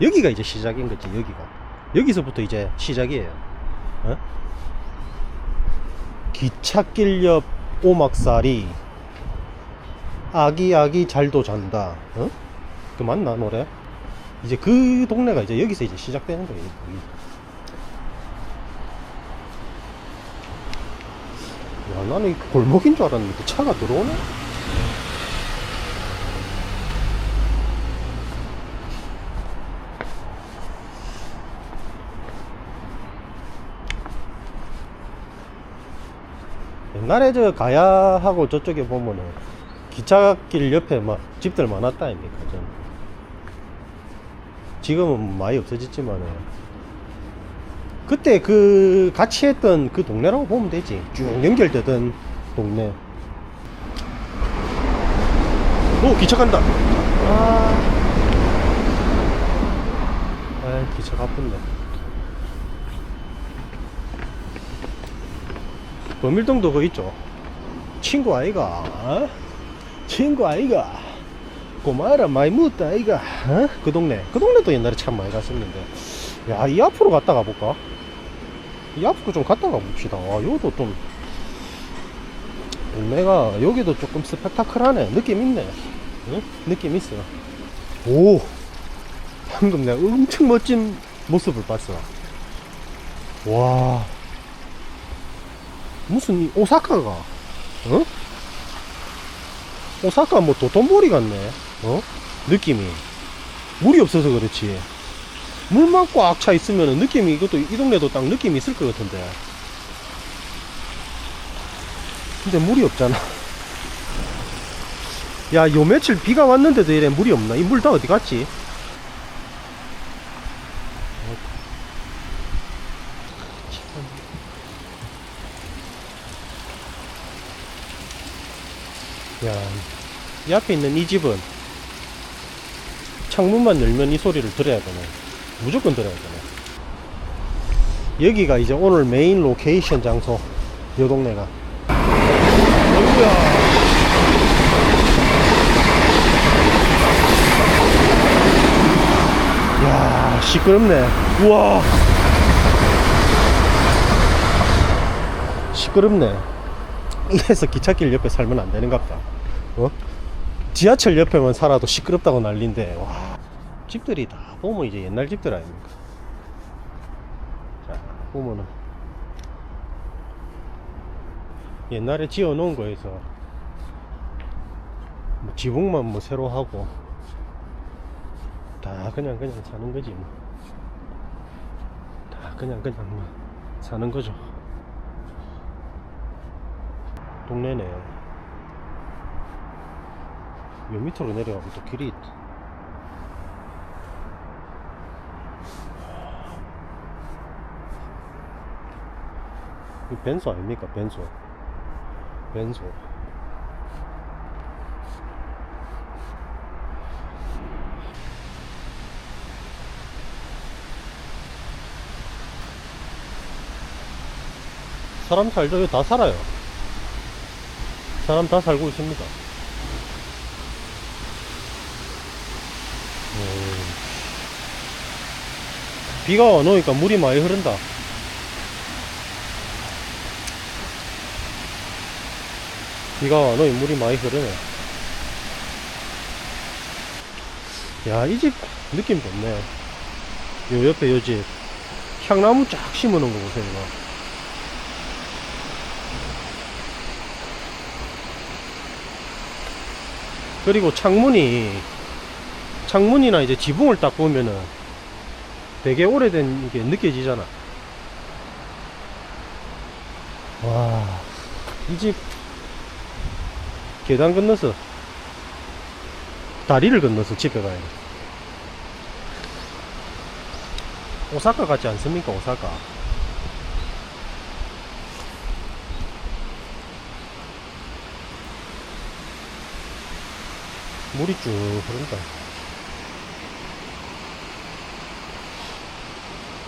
여기가 이제 시작인 거지 여기가 여기서부터 이제 시작이에요 어? 기찻길 옆 오막살이 아기 아기 잘도 잔다 어? 그 맞나 노래? 이제 그 동네가 이제 여기서 이제 시작되는 거예요. 야 나는 이 골목인 줄 알았는데 차가 들어오네 옛날에 저 가야하고 저쪽에 보면은 기차길 옆에 막 집들 많았다 아닙니까 전 지금은 많이 없어졌지만은. 그때 그 같이 했던 그 동네라고 보면 되지. 쭉 연결되던 동네. 오 기차 간다. 아, 아 기차 가쁜데 범일동도 그 있죠. 친구 아이가 어? 친구 아이가 고마워라 많이 묻다 아이가 어? 그 동네. 그 동네도 옛날에 참 많이 갔었는데. 야 이 앞으로 갔다 가볼까? 이 앞으로 좀 갔다 가봅시다. 아 요도 좀 동네가 여기도 조금 스펙타클하네. 느낌 있네. 응? 느낌 있어. 오! 방금 내가 엄청 멋진 모습을 봤어. 와 무슨 이 오사카가 어? 오사카 뭐 도톤보리 같네 어? 느낌이. 물이 없어서 그렇지. 물만 꽉 차 있으면 느낌이 이것도 이 동네도 딱 느낌이 있을 것 같은데. 근데 물이 없잖아. 야 요 며칠 비가 왔는데도 이래 물이 없나? 이 물 다 어디 갔지 야, 이 앞에 있는 이 집은 창문만 열면 이 소리를 들어야 되네. 무조건 들어야 되네. 여기가 이제 오늘 메인 로케이션 장소, 요 동네가. 어이구야. 야, 시끄럽네. 우와. 시끄럽네. 이래서 기찻길 옆에 살면 안 되는 갑다. 어? 지하철 옆에만 살아도 시끄럽다고 난린데, 와. 집들이 다 보면 이제 옛날 집들 아닙니까? 자, 보면은. 옛날에 지어 놓은 거에서, 뭐 지붕만 뭐 새로 하고, 다 그냥 그냥 사는 거지 뭐. 다 그냥 그냥 뭐 사는 거죠. 동네네. 요 밑으로 내려가면 또 길이 있다. 이 벤소 아닙니까? 벤소. 벤소. 사람 살죠? 여기 다 살아요. 사람 다 살고 있습니다. 비가 안 오니까 물이 많이 흐른다. 비가 안 오니 물이 많이 흐르네. 야, 이 집 느낌 좋네. 요 옆에 요 집. 향나무 쫙 심어 놓은 거 보세요, 이거. 그리고 창문이 창문이나 이제 지붕을 딱 보면은 되게 오래된 게 느껴지잖아. 와, 이 집 계단 건너서 다리를 건너서 집에 가야 돼. 오사카 같지 않습니까? 오사카. 물이 쭉 흐른다.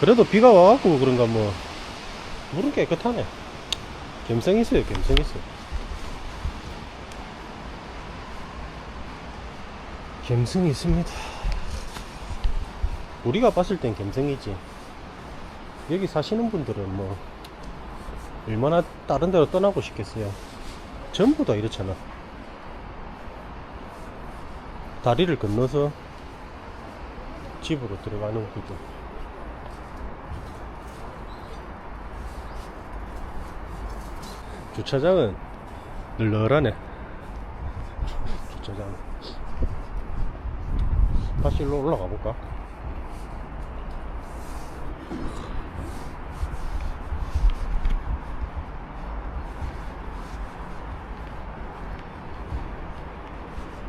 그래도 비가 와갖고 그런가 뭐 물은 깨끗하네. 감성 있어요, 감성 있어. 감성이 있습니다. 우리가 봤을 땐 갬성이지. 여기 사시는 분들은 뭐, 얼마나 다른 데로 떠나고 싶겠어요. 전부 다 이렇잖아. 다리를 건너서 집으로 들어가는 구조. 주차장은 널널하네. 주차장. 다시 일로 올라가 볼까?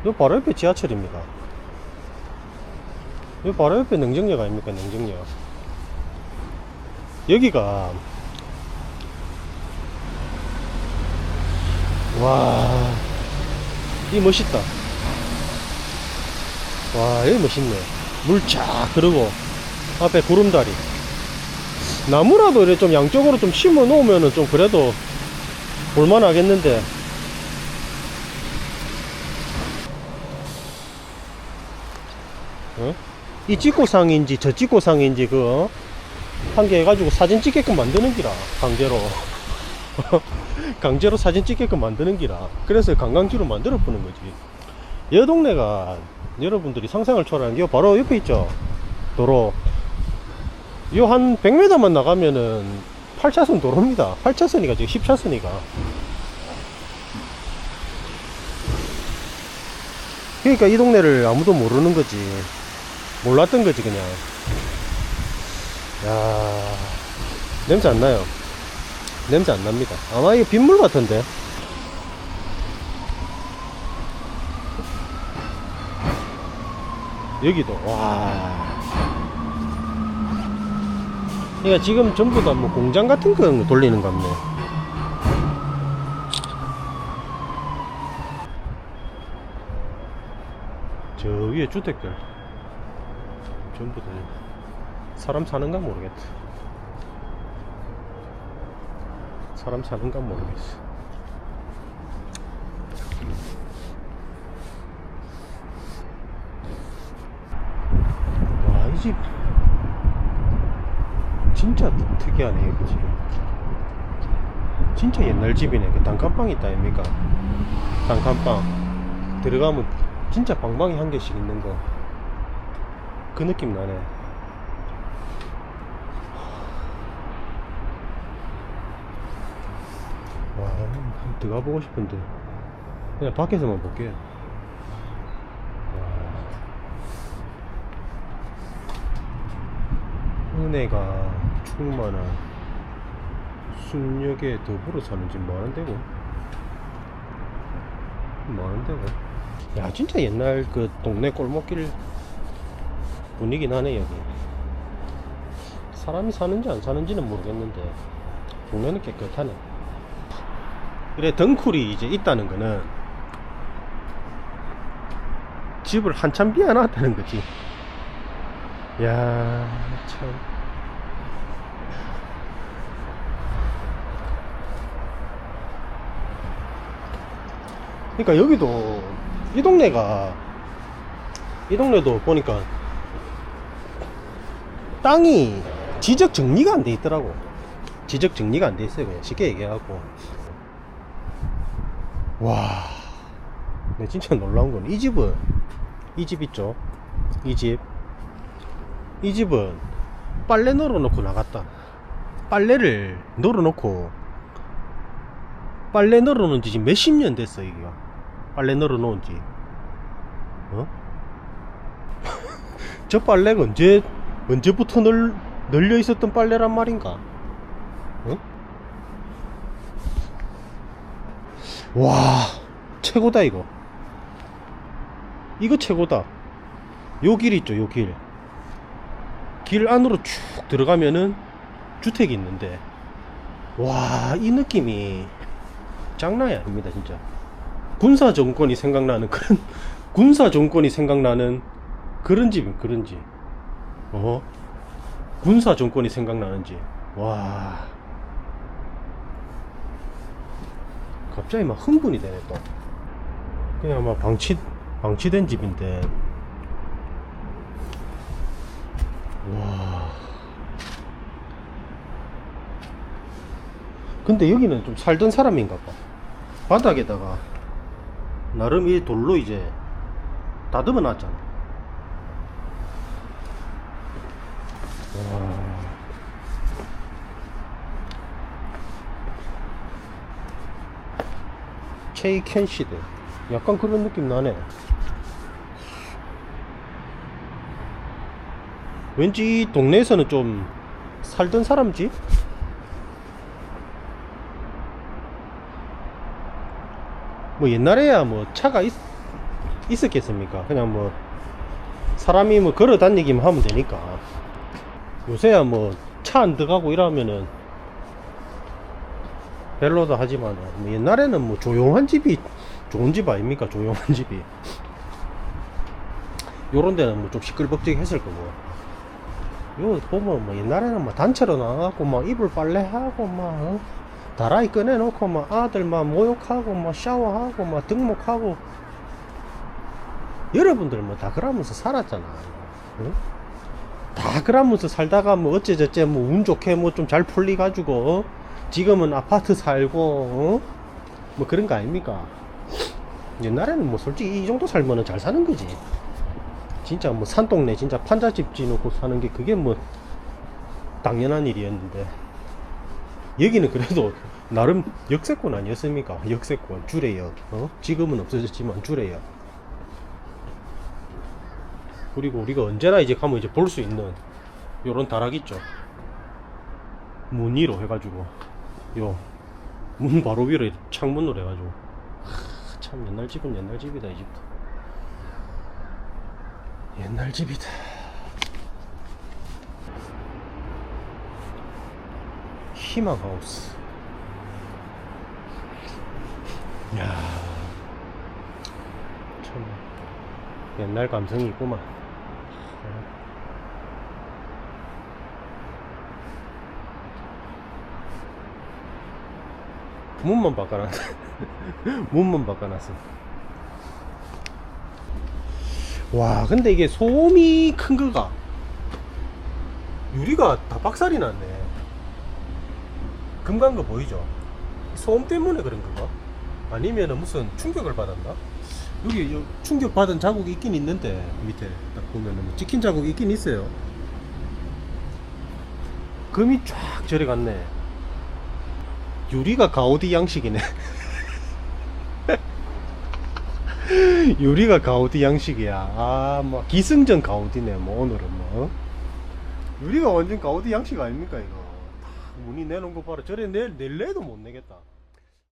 요 바로 옆에 지하철입니다. 요 바로 옆에 능정역 아닙니까? 능정역. 여기가 와, 이 멋있다. 와, 여기 멋있네. 물쫙 흐르고 앞에 구름다리. 나무라도 이렇게 좀 양쪽으로 좀 심어 놓으면은 좀 그래도 볼만 하겠는데. 어? 이 찍고상인지 저 찍고상인지 그한개 해가지고 사진 찍게끔 만드는 기라 강제로 강제로 사진 찍게끔 만드는 기라 그래서 관광지로 만들어 보는 거지. 이 동네가 여러분들이 상상을 초월하는 게 바로 옆에 있죠? 도로. 요 한 100m만 나가면은 8차선 도로입니다. 8차선이가 지금 10차선이가. 그러니까 이 동네를 아무도 모르는 거지. 몰랐던 거지 그냥. 야 냄새 안 나요 냄새 안 납니다. 아마 이거 빗물 같은데. 여기도 와. 그러니까 지금 전부 다 뭐 공장 같은 거 돌리는 것 같네. 저 위에 주택들. 전부 다 사람 사는가 모르겠다. 사람 사는가 모르겠어. 와, 이 집. 진짜 특이하네, 그지? 진짜 옛날 집이네. 그 단칸방 있다, 아닙니까? 단칸방. 들어가면 진짜 방방이 한 개씩 있는 거. 그 느낌 나네. 와, 한번 들어가 보고 싶은데. 그냥 밖에서만 볼게요. 와. 은혜가 충만한 순역에 더불어 사는 집 많은 데고. 많은 데고. 야, 진짜 옛날 그 동네 골목길 분위기 나네, 여기. 사람이 사는지 안 사는지는 모르겠는데, 동네는 깨끗하네. 그래 덩쿨이 이제 있다는 거는 집을 한참 비워놨다는 거지. 야 참. 그러니까 여기도 이 동네가 이 동네도 보니까 땅이 지적 정리가 안 돼 있더라고. 지적 정리가 안 돼 있어요. 그냥 쉽게 얘기하고 와, 네, 진짜 놀라운 건 이 집은 이 집 있죠? 이 집. 이 집은 빨래 널어놓고 나갔다. 빨래를 널어놓고 빨래 널어놓은 지 지금 몇십 년 됐어 이게. 빨래 널어놓은 지. 어? 저 빨래가 언제 언제부터 널 널려 있었던 빨래란 말인가? 와 최고다 이거. 이거 최고다. 요 길 있죠 요 길 길 안으로 쭉 들어가면은 주택이 있는데. 와 이 느낌이 장난이 아닙니다 진짜. 군사 정권이 생각나는 그런 군사 정권이 생각나는 그런 집 그런 집. 어? 군사 정권이 생각나는 집와 갑자기 막 흥분이 되네 또. 그냥 막 방치 방치된 집인데. 와. 근데 여기는 좀 살던 사람인가 봐. 바닥에다가 나름 이 돌로 이제 다듬어 놨잖아. 와. 체이켄 시대. 약간 그런 느낌 나네. 왠지 이 동네에서는 좀 살던 사람 집? 뭐 옛날에야 뭐 차가 있, 있었겠습니까? 그냥 뭐 사람이 뭐 걸어 다니기만 하면 되니까 요새야 뭐 차 안 들어가고 이러면은 벨로도 하지만 뭐 옛날에는 뭐 조용한 집이 좋은 집 아닙니까? 조용한 집이 요런 데는 뭐 좀 시끌벅적 했을 거고 요 보면 뭐 옛날에는 뭐 단체로 나가고 막 이불 빨래하고 막 어? 다라이 꺼내놓고 막 아들 막 모욕하고 막 샤워하고 막 등목하고 여러분들 뭐 다 그러면서 살았잖아 응? 다 그러면서 살다가 뭐 어째저째 뭐 운 좋게 뭐 좀 잘 풀리 가지고 어? 지금은 아파트 살고 어? 뭐 그런 거 아닙니까? 옛날에는 뭐 솔직히 이 정도 살면은 잘 사는 거지. 진짜 뭐 산동네 진짜 판자집 지놓고 사는 게 그게 뭐 당연한 일이었는데. 여기는 그래도 나름 역세권 아니었습니까? 역세권 주례역. 어? 지금은 없어졌지만 주례역. 그리고 우리가 언제나 이제 가면 이제 볼 수 있는 요런 다락 있죠. 무늬로 해가지고 요 문 바로 위로 창문으로 해가지고 하, 참 옛날 집은 옛날 집이다 이 집도 옛날 집이다. 희망 하우스. 야, 참 옛날 감성이 있구만. 문만 바꿔놨어. 문만 바꿔놨어. 와 근데 이게 소음이 큰 거가 유리가 다 박살이 났네. 금간 거 보이죠? 소음 때문에 그런 건가? 아니면 무슨 충격을 받았나? 여기 요 충격 받은 자국이 있긴 있는데 밑에 딱 보면은 뭐 찍힌 자국이 있긴 있어요. 금이 쫙 저리 갔네 유리가 가우디 양식이네 유리가 가우디 양식이야. 아, 뭐 기승전 가우디네. 뭐 오늘은 뭐 유리가 완전 가우디 양식 아닙니까 이거? 다 문이 내놓은 거 봐라. 저래 내 낼래도 못 내겠다.